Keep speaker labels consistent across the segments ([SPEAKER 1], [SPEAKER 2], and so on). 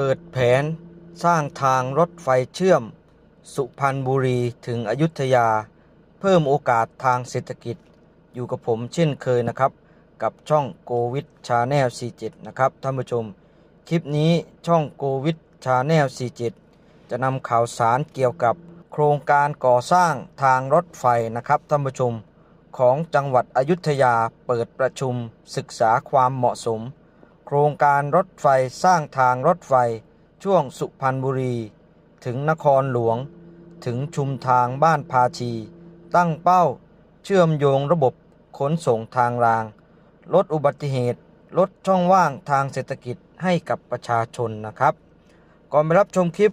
[SPEAKER 1] ปิดแผนสร้างทางรถไฟเชื่อม สุพรรณบุรีถึงอยุธยา เพิ่มโอกาสทางเศรษฐกิจ อยู่กับผมเช่นเคยนะครับ กับช่องโกวิดชาแนล47 นะครับท่านผู้ชม คลิปนี้ช่องโกวิดชาแนล47 จะนำข่าวสารเกี่ยวกับโครงการก่อสร้างทางรถไฟนะครับท่านผู้ชม ของจังหวัดอยุธยาเปิดประชุมศึกษาความเหมาะสม ครงการรถไฟสร้างทางรถไฟช่วงสุพรรณบุรี ถึงนครหลวง ถึงชุมทางบ้านพาชี ตั้งเป้าเชื่อมโยงระบบขนส่งทางราง ลดอุบัติเหตุ ลดช่องว่างทางเศรษฐกิจให้กับประชาชนนะครับ ก่อนไปรับชมคลิป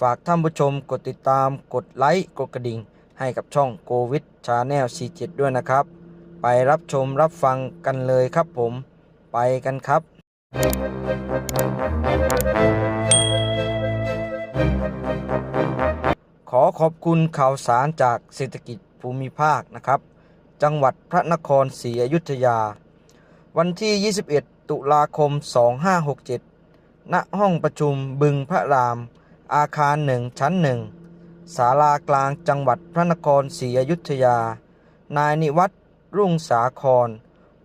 [SPEAKER 1] ฝากท่านผู้ชมกดติดตามกดไลค์กดกระดิ่ง ให้กับช่องโกวิดชาแนล 47 ด้วยนะครับ ไปรับชมรับฟังกันเลยครับผม ไปกันครับ ขอขอบคุณข่าวสารจากเศรษฐกิจภูมิภาคนะครับ จังหวัดพระนครศรีอยุธยา วันที่ 21 ตุลาคม 2567 ณ ห้องประชุมบึงพระราม อาคารหนึ่งชั้นหนึ่งศาลากลางจังหวัดพระนครศรีอยุธยา นายนิวัตรรุ่งสาคร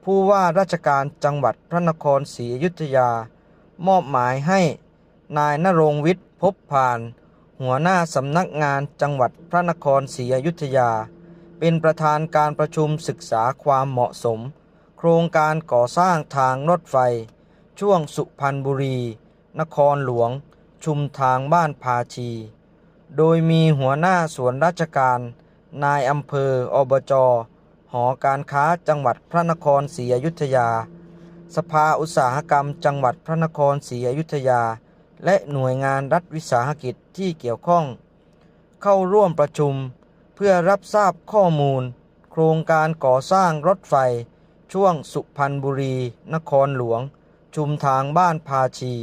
[SPEAKER 1] ผู้ว่าราชการจังหวัดพระนครศรีอยุธยา มอบหมายให้นายนรงวิทย์พบผ่าน หัวหน้าสำนักงานจังหวัดพระนครศรีอยุธยา เป็นประธานการประชุมศึกษาความเหมาะสม โครงการก่อสร้างทางรถไฟ ช่วงสุพรรณบุรี นครหลวง ชุมทางบ้านพาชี โดยมีหัวหน้าส่วนราชการ นายอำเภออบจ หอการค้าจังหวัดพระนครศรีอยุธยา สภาอุตสาหกรรมจังหวัดพระนครศรีอยุธยา และหน่วยงานรัฐวิสาหกิจที่เกี่ยวข้อง เข้าร่วมประชุมเพื่อรับทราบข้อมูล โครงการก่อสร้างรถไฟ ช่วงสุพรรณบุรี นครหลวง ชุมทางบ้านพาชี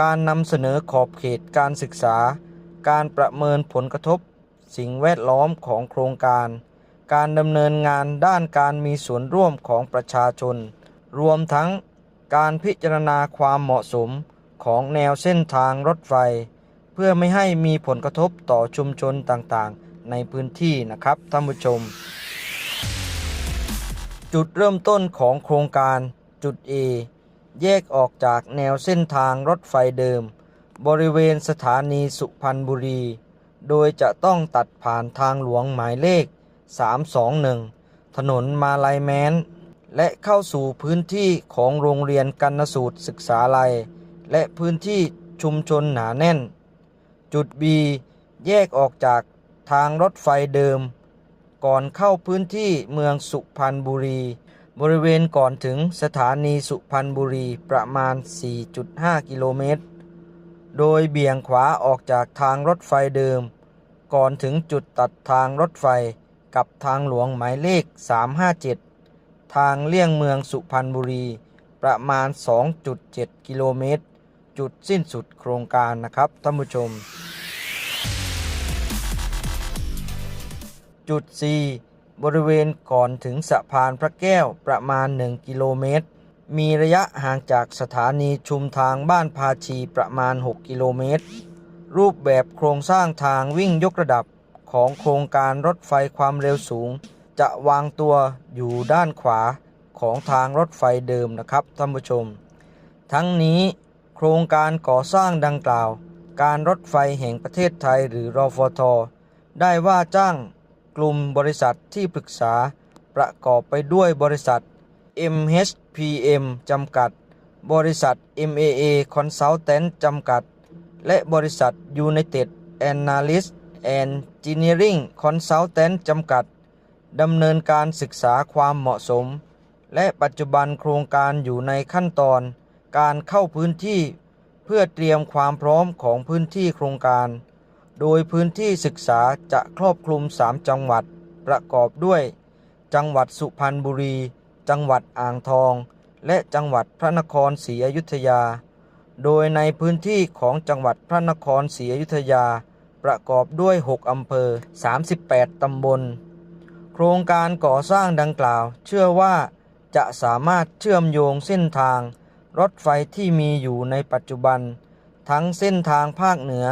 [SPEAKER 1] การนำเสนอขอบเขตการศึกษา การประเมินผลกระทบ สิ่งแวดล้อมของโครงการ การดำเนินงานด้านการมีส่วนร่วมของประชาชน รวมทั้งการพิจารณาความเหมาะสมของแนวเส้นทางรถไฟ เพื่อไม่ให้มีผลกระทบต่อชุมชนต่างๆ ในพื้นที่นะครับท่านผู้ชม จุดเริ่มต้นของโครงการจุด A แยกออกจากแนวเส้นทางรถไฟเดิม บริเวณสถานีสุพรรณบุรี โดยจะต้องตัดผ่านทางหลวงหมายเลข 321 ถนนมาลายแมนและเข้าสู่พื้นที่ของโรงเรียนกันนสูตรศึกษาลัย และพื้นที่ชุมชนหนาแน่น จุด B แยกออกจากทางรถไฟเดิม ก่อนเข้าพื้นที่เมืองสุพรรณบุรี บริเวณก่อนถึงสถานีสุพรรณบุรีประมาณ 4.5 กิโลเมตร โดยเบี่ยงขวาออกจากทางรถไฟเดิม ก่อนถึงจุดตัดทางรถไฟ กับทางหลวงหมายเลข 357 ทางเลี่ยงเมืองสุพรรณบุรี ประมาณ 2.7 กิโลเมตร จุดสิ้นสุดโครงการนะครับท่านผู้ชม จุด C บริเวณก่อนถึงสะพานพระแก้วประมาณ 1 กิโลเมตร มีระยะห่างจากสถานีชุมทางบ้านพาชีประมาณ 6 กิโลเมตร รูปแบบโครงสร้างทางวิ่งยกระดับ ของโครงการรถไฟความเร็วสูง จะวางตัวอยู่ด้านขวาของทางรถไฟเดิมนะครับท่านผู้ชม ทั้งนี้โครงการก่อสร้างดังกล่าว การรถไฟแห่งประเทศไทยหรือรอฟท ได้ว่าจ้างกลุ่มบริษัทที่ปรึกษาประกอบไปด้วยบริษัท MHPM จำกัด บริษัท MAA Consultant จำกัด และบริษัท United Analyst Engineering Consultant จำกัดดำเนินการศึกษาความเหมาะสม และปัจจุบันโครงการอยู่ในขั้นตอน การเข้าพื้นที่ เพื่อเตรียมความพร้อมของพื้นที่โครงการ โดยพื้นที่ศึกษาจะครอบคลุม 3 จังหวัด ประกอบด้วย จังหวัดสุพรรณบุรี จังหวัดอ่างทอง และจังหวัดพระนครศรีอยุธยา โดยในพื้นที่ของจังหวัดพระนครศรีอยุธยา ประกอบด้วย 6 อำเภอ 38 ตำบล โครงการก่อสร้างดังกล่าว เชื่อว่าจะสามารถเชื่อมโยงเส้นทาง รถไฟที่มีอยู่ในปัจจุบัน ทั้งเส้นทางภาคเหนือ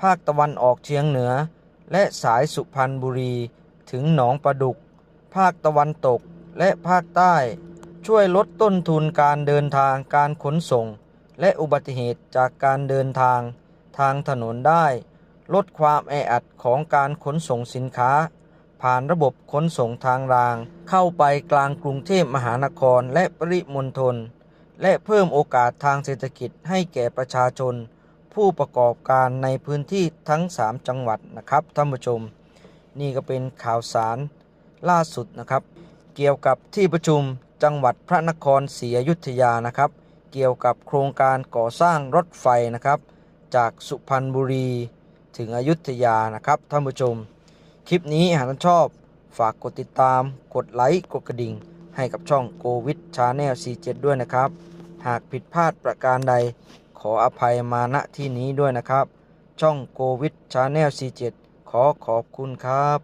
[SPEAKER 1] ภาคตะวันออกเฉียงเหนือ และสายสุพรรณบุรี ถึงหนองประดุก ภาคตะวันตกและภาคใต้ ช่วยลดต้นทุนการเดินทางการขนส่ง และอุบัติเหตุจากการเดินทางทางถนนได้ ลดความแออัดของการขนส่งสินค้า ผ่านระบบขนส่งทางราง เข้าไปกลางกรุงเทพมหานครและปริมณฑลและเพิ่มโอกาสทางเศรษฐกิจให้แก่ประชาชน ผู้ประกอบการในพื้นที่ทั้ง 3 จังหวัดนะครับท่านผู้ชม นี่ก็เป็นข่าวสารล่าสุดนะครับ เกี่ยวกับที่ประชุมจังหวัดพระนครศรีอยุธยานะครับ เกี่ยวกับโครงการก่อสร้างรถไฟนะครับ จากสุพรรณบุรี ถึงอยุธยานะครับท่านผู้ชม คลิปนี้หากท่านชอบฝากกดติดตาม กดไลค์กดกระดิ่ง ให้กับช่องโกวิดชาแนล 47 ด้วยนะครับ หากผิดพลาดประการใดขออภัยมาณที่นี้ด้วยนะครับ ช่องโกวิดชาแนล 47 ขอขอบคุณครับ